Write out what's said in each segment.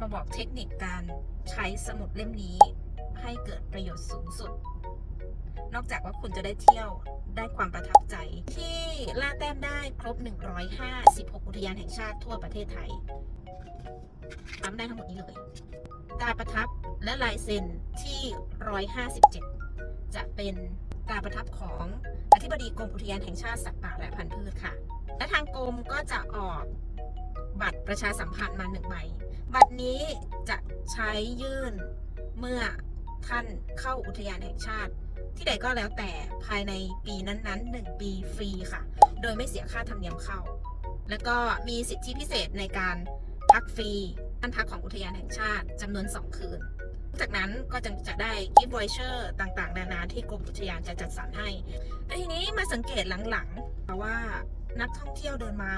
มาบอกเทคนิคการใช้สมุดเล่มนี้ให้เกิดประโยชน์สูงสุด นอกจากว่าคุณจะได้เที่ยวได้ความประทับใจ ที่ล่าแต้มได้ครบ 156 อุทยานแห่งชาติทั่วประเทศไทยทำได้ทั้งหมดนี้เลยตาประทับและลายเซ็นที่ 157 จะเป็นตาประทับของอธิบดีกรมอุทยานแห่งชาติสัตว์ป่าและพันธุ์พืชค่ะ และทางกรมก็จะออกบัตรประชาสัมพันธ์มาหนึ่งใบ บัตรนี้จะใช้ยื่นเมื่อท่านเข้าอุทยานแห่งชาติ ที่ใดก็แล้วแต่ภายในปีนั้นๆ 1 ปีฟรีค่ะ โดยไม่เสียค่าธรรมเนียมเข้า แล้วก็มีสิทธิพิเศษในการพักฟรีท่านพักของอุทยานแห่งชาติจำนวน 2 คืน จากนั้นก็จะจะได้กิฟต์วอยเชอร์ต่างๆ นานาที่กรมอุทยานจะจัดสรรให้แต่ทีนี้มาสังเกตหลังๆว่านักท่องเที่ยวเดินมา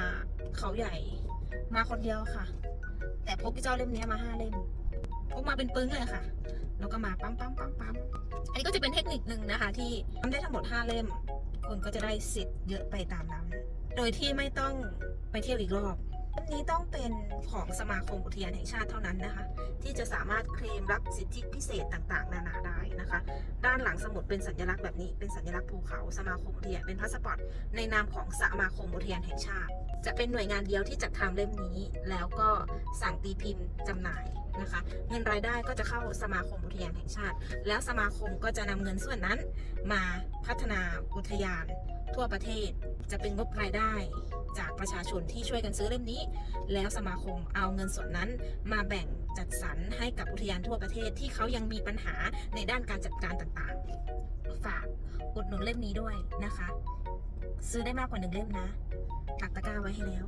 เขาใหญ่มาคนเดียวค่ะ แต่พกเจ้าเล่มนี้มาห้าเล่มพกมาเป็นปึ้งเลยค่ะ แล้วก็มาปั๊มปั๊มปั๊มปั๊มอันนี้ก็จะเป็นเทคนิคหนึ่งนะคะ ที่ทำได้ทั้งหมด5เล่มคุณก็จะได้สิทธิ์เยอะไปตามนั้น โดยที่ไม่ต้องไปเที่ยวอีกรอบเล่มนี้ต้องเป็นของสมาคมอุทยานแห่งชาติเท่านั้นนะคะ ที่จะสามารถเคลมรับสิทธิพิเศษต่างๆ นานาได้นะคะ ด้านหลังสมุดเป็นสัญลักษณ์แบบนี้เป็นสัญลักษณ์ภูเขาสมาคมอุทยานเป็นพาสปอร์ตในนามของสมาคมอุทยานแห่งชาติ จะเป็นหน่วยงานเดียวที่จัดทำเล่มนี้ แล้วก็สั่งตีพิมพ์จำหน่ายนะคะ เงินรายได้ก็จะเข้าสมาคมอุทยานแห่งชาติ แล้วสมาคมก็จะนำเงินส่วนนั้นมาพัฒนาอุทยานทั่วประเทศ จะเป็นงบรายได้จากประชาชนที่ช่วยกันซื้อเล่มนี้ แล้วสมาคมเอาเงินส่วนนั้นมาแบ่งจัดสรรให้กับอุทยานทั่วประเทศที่เขายังมีปัญหาในด้านการจัดการต่างๆ ฝากอุดหนุนเล่มนี้ด้วยนะคะ ซื้อได้มากกว่าหนึ่งเล่มนะ ตักตะกร้าไว้ให้แล้ว